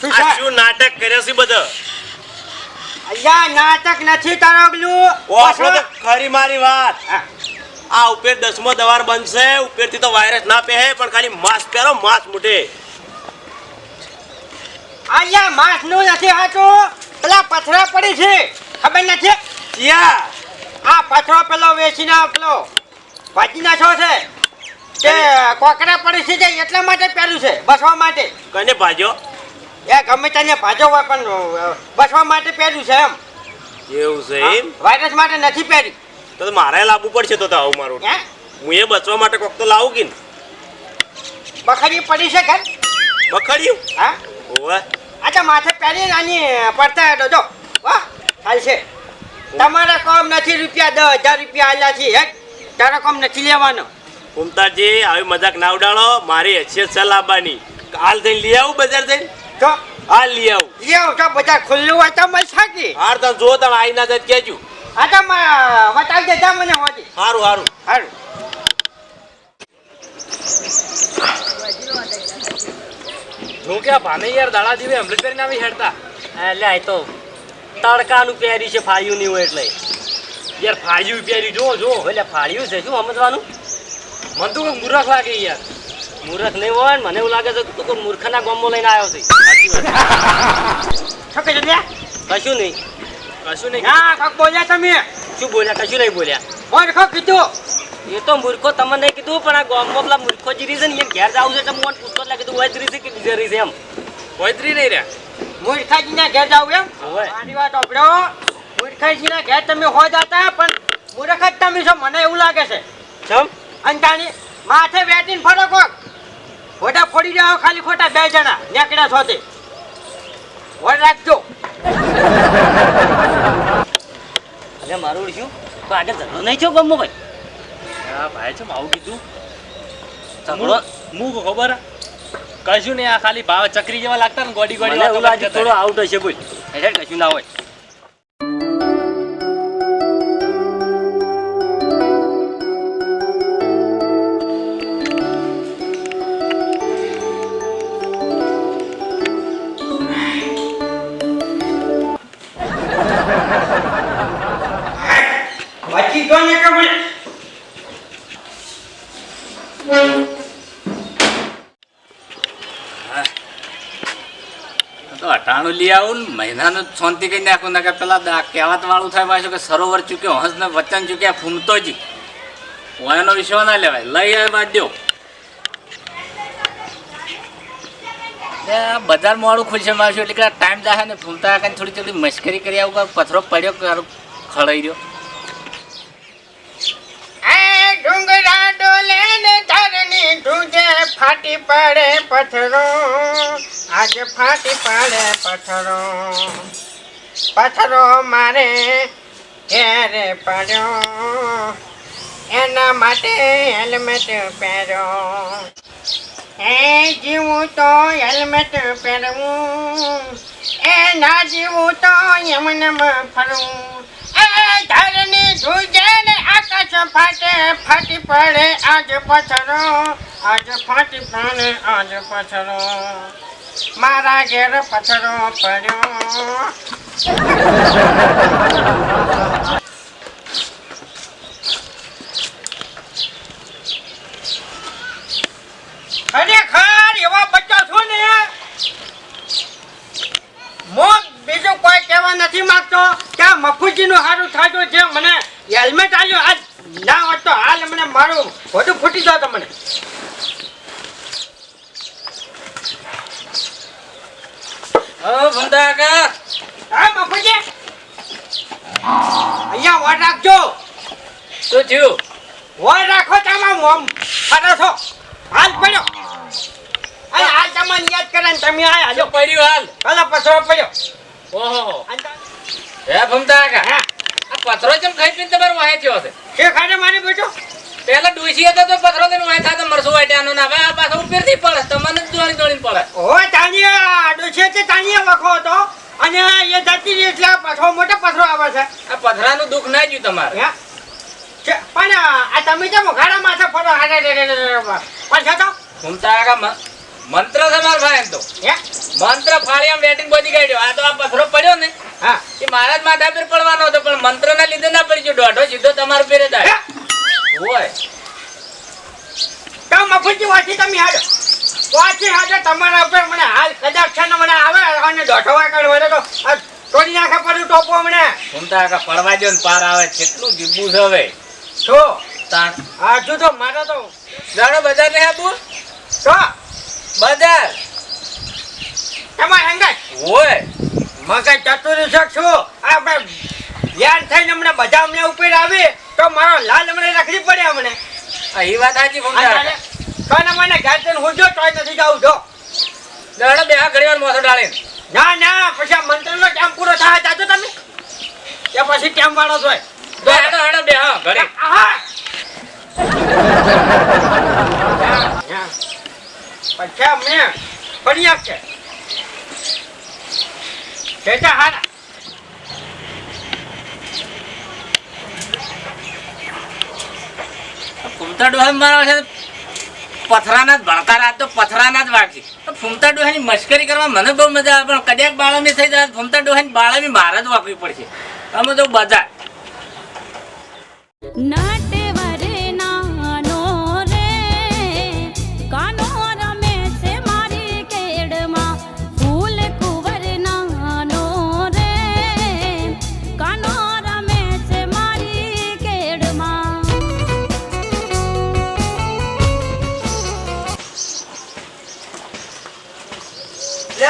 શું આ શું નાટક કર્યો છે બધો? અહીંયા નાટક નથી તારોગલું ઓ તો ખરી મારી વાત. આ ઉપેર દસમો દવાર બનશે ઉપેરથી તો વાયરસ ના પહેરે પણ ખાલી માસ્ક પહેરો માસ્ક મૂઠે અહીંયા માસનું નથી હાચું? પેલા પથરા પડી છે. ખબર નથી? યા આ પથરો પેલો વેચીને પેલો ભાજીના છો છે. તે કોકરા પડી છે એટલા માટે પહેર્યું છે બસવા માટે. કને ભાજો? એ ગમે તને ભાજો હોય પણ બસવા માટે પહેર્યું છે એમ. એવું છે એમ? વાયરસ માટે નથી પહેરી તો મારે લાવવું પડશે તો આવું મારું. હે? એ બચવા માટે કોક તો લાવું કે બખડી પડી છે ઘર? બખડ્યું હા? ઓવે અચ્છા માથે પહેરી આની પડતા હેડો જો. વાહ ચાલશે તમારા કોમ નથી રૂપિયા દસ હજાર રૂપિયા આલ્યા છે હે તારા કોમ નથી લેવાનો. કુમતાજી આવી મજાક ના ઉડાડો. મારી હેસિયત છે લાવવાની હાલ થઈને લઈ આવું બજાર થઈ તો હાલ લઈ આવું. લેવું તો બધા ખુલ્લું હોય તો મળી શાકી? હાર તમે જો તમે આવી ના જાય કેજો આ તો બતાવી મને હોતી સારું સારું સારું હું કે ભાને યાર દાડા દીવે આવી હેડતા. એટલે આ તો તડકાનું પહેર્યું છે ફાળ્યું નહીં હોય એટલે. યાર ફાળ્યું પહેર્યું જો જો. એટલે ફાળ્યું છે શું સમજવાનું? મને તો કોઈ મૂર્ખ લાગે યાર. મૂર્ખ નહીં હોય મને એવું લાગે છે તું કોઈ મૂર્ખના ગામમાં લઈને આવ્યો છે. શું કશું નહીં. કશું નહીં હા કાક બોલ્યા તમે. શું બોલ્યા? કશું નહીં બોલ્યા. મોર ખો કીધું. એ તો મૂર્ખો તમને નહીં કીધું પણ આ ગામમાં પેલા મૂર્ખો જીરી છે ને એમ ઘેર જાવ છે તો મને પૂછતો એટલે કીધું વૈદરી છે કે બીજે છે એમ? વૈદરી નહીં રહ્યા. મૂર્ખાજી ના ઘેર જાવ એમ? હવે. મારી વાત આપડો મૂર્ખાજી ના ઘેર તમે હો જાતા પણ મૂર્ખ જ તમે છો મને એવું લાગે છે. ચમ? અંતાની માથે બેટીને ફરો કોક ખોટા ફોડી જાઓ ખાલી ખોટા બે જણા. નેકડા છો તે વડ રાખજો. અરે મારું શું તો આગળ ધંધો નહીં છો ગમો ભાઈ હા ભાઈ છે આવું કીધું. સાંભળો હું ખબર? કશું નહીં આ ખાલી ભાવ ચકરી જેવા લાગતા ને ગોડી ગોડી થોડો આઉટ હશે બોલ એટલે કશું ના હોય. જો ને તો અટાણું લઈ આવું ને મહિનાનું શાંતિ કરી નાખું ના કે પેલા કહેવત વાળું થાય પાછું કે સરોવર ચૂક્યો હંસ ને વચન ચૂક્યા, ફૂમતો જ. એનો વિશ્વાસ ના લેવાય. લઈ આવે દો બજાર મોડું ખુલશે મારશું એટલે ટાઈમ જાય ને ફૂમતા કઈ થોડી થોડી મશ્કરી કરી આવું પથરો પડ્યો ખળાઈ રહ્યો એ ડોલે ને ધરની ઢૂંઢે ફાટી પડે પથરો આજ ફાટી પડે પથરો પથરો મારે ઘેરે પડ્યો. એના માટે હેલ્મેટ પહેર્યો. એ જીવું તો હેલ્મેટ પહેરવું. એના જીવું તો એમને ફરવું. ધરની ધ્રુજે ને આકાશ ફાટે, ફાટી પડે આજ પથરો આજ ફાટી પડે, આજ પથરો મારા ઘેર પથરો પડ્યો ખરેખર એવા બચ્ચા છો ને હું બીજું કોઈ કહેવા નથી માંગતો. કે આ મફુજીનું સારું થતું જે મને હેલ્મેટ આવ્યું આજ ના હોત તો હાલ મને મારું બધું ફૂટી જાવ તમને. અહીંયા વોટ રાખજો. શું થયું? વોટ રાખો મોમ ફરો છો. હાલ પડ્યો. અને હાલ તમને યાદ કરે તમે આયા. હાલો પડ્યો હાલ? હાલો પછો પડ્યો ઓહો હે ભમતા કા આ પથરો જેમ ખાઈ પીને તમારો વાહે થયો છે કે ખાડે મારી બેઠો પેલા ડુસી હતો તો પથરો તેનો વાહે થતો મરસું વાટ્યાનો ના હવે આ પાછો ઉપરથી પડે તમને જ દોડી દોડીને પડે ઓ તાનિયા ડોસે તે તાનિયા વખો હતો અને એ જતી રહી એટલે પથરો મોટો પથરો આવે છે આ પથરાનું દુઃખ ના જ્યું તમારે? છે, પણ આ તમે કેમ ઘાડા માથે ફરો હારે રે રે રે રે રે. પાછા તો ઘૂમતા આગા મંત્ર છે મારા ભાઈ એમ તો. મંત્ર ફાળી આમ બેટિંગ બધી કાઢ્યો. આ તો આ પથરો પડ્યો ને. હા. એ મારા જ માથા પર પડવાનો હતો પણ મંત્ર ના લીધે ના પડી ગયો. દોઢો સીધો તમારો પેરે થાય હોય. તો મફુજી વાંચી તમે હાલો વાંચી હાલો તમારા ઉપર મને હાલ કદાચ છે ને મને આવે અને દોઢો વાગડ વળે તો તોડી નાખે પડ્યું ટોપો મને. સુનતા કાકા પડવા દો ને પાર આવે. કેટલું જીબું છે હવે. શું? તાણ. આજુ તો મારે તો દાડો બજાર ને આબુ તો? બજાર. તમારે હંગાત હોય મગજ ચતુરી છે આપણે ધ્યાન થઈને હમણાં બધા અમને ઉપર આવે તો મારો લાલ હમણાં રખડી પડે હમણે આ વાત સાચી ફૂમતા કોને મને ઘેર હું જો તોય નથી જાઉં જો. જાણો બે ઘડી મોસો ડાળીને ના ના પછી આ મંત્રનો ટાઈમ પૂરો થાય જાજો તમે. કે પછી ટાઈમ વાળો જોય બે હા ઘડી! પછી અમને ફરી આપશે બેટા હારા. ફૂમતા ડોહા મારા પથરાના જ ભણતા રાત તો પથરાના જ વાગશે તો ફૂમતા ડોહાની મશ્કરી કરવા મને બહુ મજા આવે, પણ કદાચ બાળામી થઈ જાય ફૂમતા ડોહાની બાળામી મારે જ વાપરવી પડશે. અમે તો બજાર.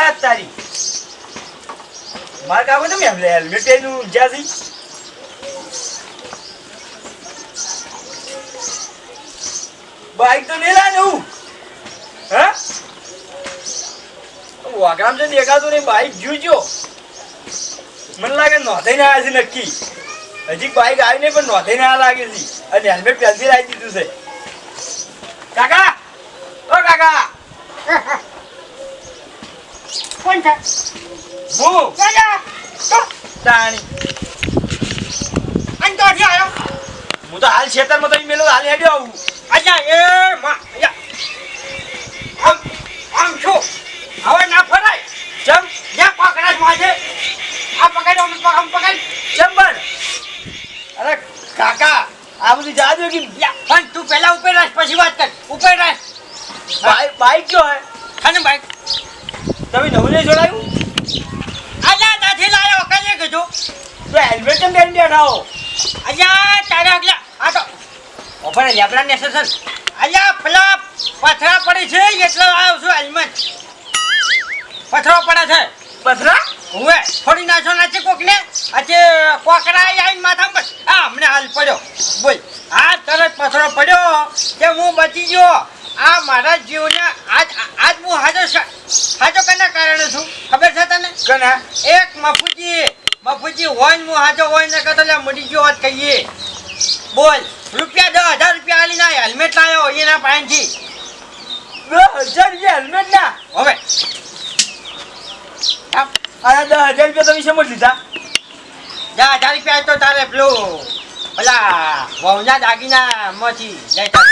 આ તારી મારે કામ હતું એમ હેલ્મેટ પહેર્યું જ્યાંથી બાઈક તો નહીં લાવે હું. હે? વાગરામ છે દેખાતું નહીં, બાઈક જોજો મને લાગે નોંધાઈને આવ્યા છે નક્કી. હજી બાઈક આવી નહીં, પણ નોંધાઈને આવ્યા લાગે છે. અને હેલ્મેટ પહેરથી લાવી દીધું છે. કાકા ઓ કાકા કોણ છે હું રાજા તો. તાણી. અંતો આવ્યો. હું તો હાલ ખેતરમાં તો મેલો હાલ હેડ્યો આવું. અજા એ માં અજા. આમ આમ છો. હવે ના ફરાય. ચમ. જ્યાં પકડાશ આ પકડો આમ પકડ પણ. અરે કાકા આ બધું જા દો કે પણ તું પહેલા ઉપર રાખ પછી વાત કર. ઉપર રાખ. બાઈક બાઈક જો હે. અને ભાઈ તમે નવું નહીં જોડાયું? અજા ત્યાંથી લાયો કને કીધું. તો હેલ્મેટ કેમ બેન બેઠા હો અજા તારે આગલા આ તો ઓપર લેબડા ને સસન અજા પેલા પથરા પડી છે એટલે આવ્યો છું હેલ્મેટ પથરો પડે છે. પથરા? હવે થોડી નાચો નાચે કોકને. આજે કોકરા આવીને માથા બસ આ હમણે હાલ પડ્યો. બોલ. આ તરત પથરો પડ્યો કે હું બચી ગયો. આ મારા જીવને આજ આજ હું હાજો છે હાજો કના કારણે છું ખબર છે તને કના એક મફુજી મફુજી હોય હું હાજો હોય ને કહેતો લે મરી ગયો વાત કહીએ? બોલ રૂપિયા દસ હજાર રૂપિયા આલી ના હેલ્મેટ લાવ્યો એના પાસેથી. દસ હજાર રૂપિયા હેલ્મેટ ના હવે. અરે દસ હજાર રૂપિયા તમે સમજ લીધા? દસ હજાર રૂપિયા તો તારે પેલું પેલા વહુના દાગીના માંથી લેતા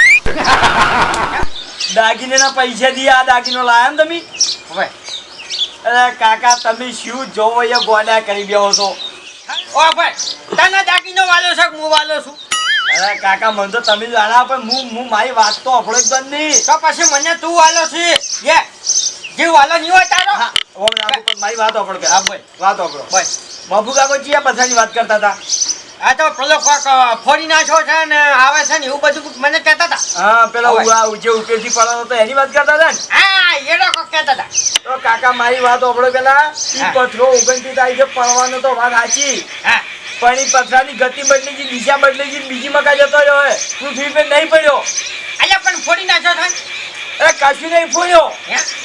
પૈસા પૈસાથી આ દાગીનો લાયા ને તમે? હવે. અરે કાકા તમે શું જોવો એ ગોડા કરી બેહો છો? ઓ ભાઈ તને દાગીનો વાલો છે હું વાલો છું? અરે કાકા મને તો તમે જાણા પણ હું હું મારી વાત તો અફળો જ નહીં. તો પછી મને તું વાલો છે? યે જે વાલો નહીં હોય તારો? મારી વાત અફળો હા, ભાઈ વાત અફળો ભાઈ. બાબુ કાકો ચિયા પછાની વાત કરતા હતા. આ તો પેલો ફોડી નાખ્યો છે ને આવે છે ને એવું બધું મને કહેતા હતા. હા પેલો જે ઉવા ઉજે હતો તો એની વાત કરતા હતા ને? હા કહેતા હતા. તો કાકા મારી વાત અફળો પેલા. ઈ. પથરો ઓગણત્રીસ તારીખે પડવાનો તો વાત સાચી. હા. પણ ઈ પથરાની ગતિ બદલી ગઈ દિશા બદલી ગઈ બીજી મકા જતો રહ્યો પૃથ્વી પર નહીં પડ્યો. અલ્યા પણ ફોડી નાખ્યો થાય અરે કશું નહીં ફોડ્યો.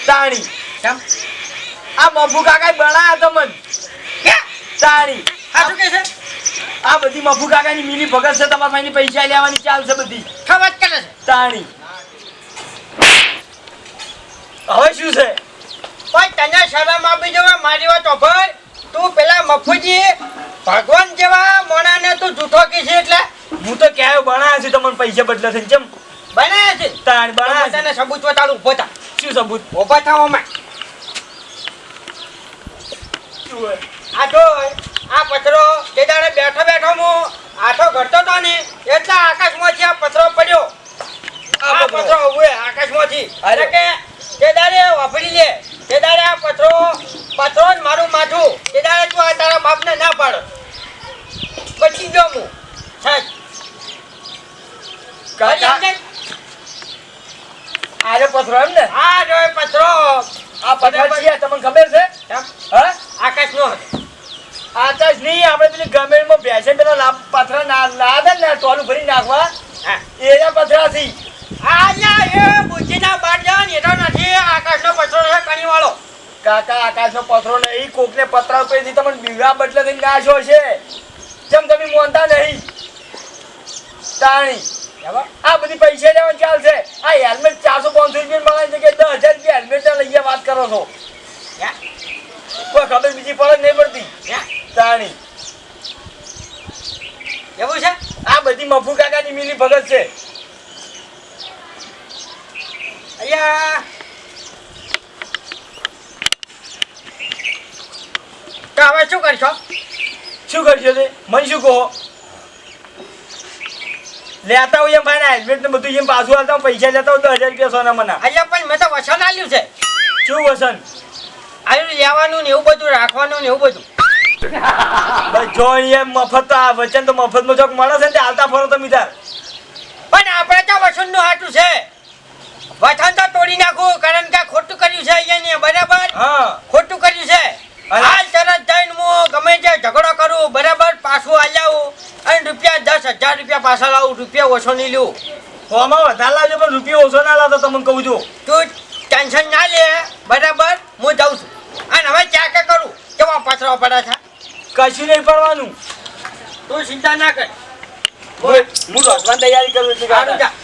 તાણી. આ મફુ કાકા બનાયા તો મન. તાણી. આ શું કહે છે? આ બધી મફુ કાકાની મિલી ભગત છે તમારા પાસે પૈસા લેવાની ચાલ છે બધી. ખબર કરે છે. તાણી. હવે શું છે? પણ તને શરમ આપી જવા મારી વાત ઓફર તું પેલા મફુજી ભગવાન જેવા મોણાને તું જૂઠો કે છે એટલે? હું તો ક્યાંય બનાવ્યા છે તમને પૈસા બદલા છે ચમ? બનાવ્યા છે? તાણ બનાવ્યા તને સબૂત બતાડું ઊભો થા. શું સબૂત? ઊભો થા ઓમે. હોય? આ તો આ પથરો તે દાડે બેઠો બેઠો હું આઠો ઘડતો તો ને એટલા આકાશમાંથી આ પથરો પડ્યો. આ પથરો. ઊભો ઉભે આકાશમાંથી. એટલે કે તે દાડે વાપરી લે. તે દાડે આ પથરો પથરો જ મારું માથું. તે દાડે તું આ તારા બાપને ના પાડ. બચી ગયો હું. કાકા. આરે પથરો એમ ને આ જો પથરો. આ પથરો છે તમને ખબર છે? હા. આકાશનો હતો. આકાશ નહીં આપણે પેલી ગમેડમાં બેસે પેલા પથરા ના લાદે ને ટોલું ભરી નાખવા. હા. એના પથરાથી. આયા એ બુદ્ધિના બાર જવા ને નથી આકાશનો પથરો છે કણીવાળો. કાકા આકાશનો પથરો નહીં કોકને પતરા ઉપરથી તમને બીગા બદલે થઈને નાશો છે. જેમ તમે મોનતા નહીં. તાણી. આ બધી પૈસા લેવા ચાલશે આ હેલ્મેટ ચારસો પાંચસો રૂપિયા મળે છે કે દસ હજાર રૂપિયા હેલ્મેટ ગયા વાત કરો છો. કોઈ ખબર બીજી પડે નહીં પડતી. તાણી. એવું છે? આ બધી મફુ કાકાની મિલી ભગત છે. અહીંયા તો હવે શું કરશો? શું કરશો તે? મને શું કહો? લેતા હોય એમ ભાઈ હેલ્મેટ ને બધું એમ પાછું આવતા પૈસા લેતા હોય દસ હજાર રૂપિયા સોના મના. અહીંયા પણ મેં તો વસન આલ્યું છે. શું વસન? આલ્યું લેવાનું ને એવું બધું રાખવાનું ને એવું બધું. જો અહીંયા મફત તો આ વચન તો મફતમાં ચોક મળે છે ને તે હાલતા ફરો તમે તાર. પણ આપણે તો વસનનું હાટું છે. વચન તો તોડી નાખું કારણ કે ખોટું કર્યું છે અહીંયા બરાબર? હા. ખોટું કર્યું છે. હાલ તરત જઈને હું ગમે તે ઝઘડો કરું બરાબર? પાછું હાલ આવું અને રૂપિયા દસ હજાર રૂપિયા પાછા લાવું રૂપિયા ઓછો નહીં લઉં ફોમાં વધારે લાવજો પણ રૂપિયા ઓછો ના લાવતો તમને કહું છું. તું ટેન્શન ના લે બરાબર? હું જાઉં છું. અને હવે ક્યાં કે કરું? કેવા પાછળ પડે છે? કશું નહીં પડવાનું. તું ચિંતા ના કર. હું રોજવાની તૈયારી કરું છું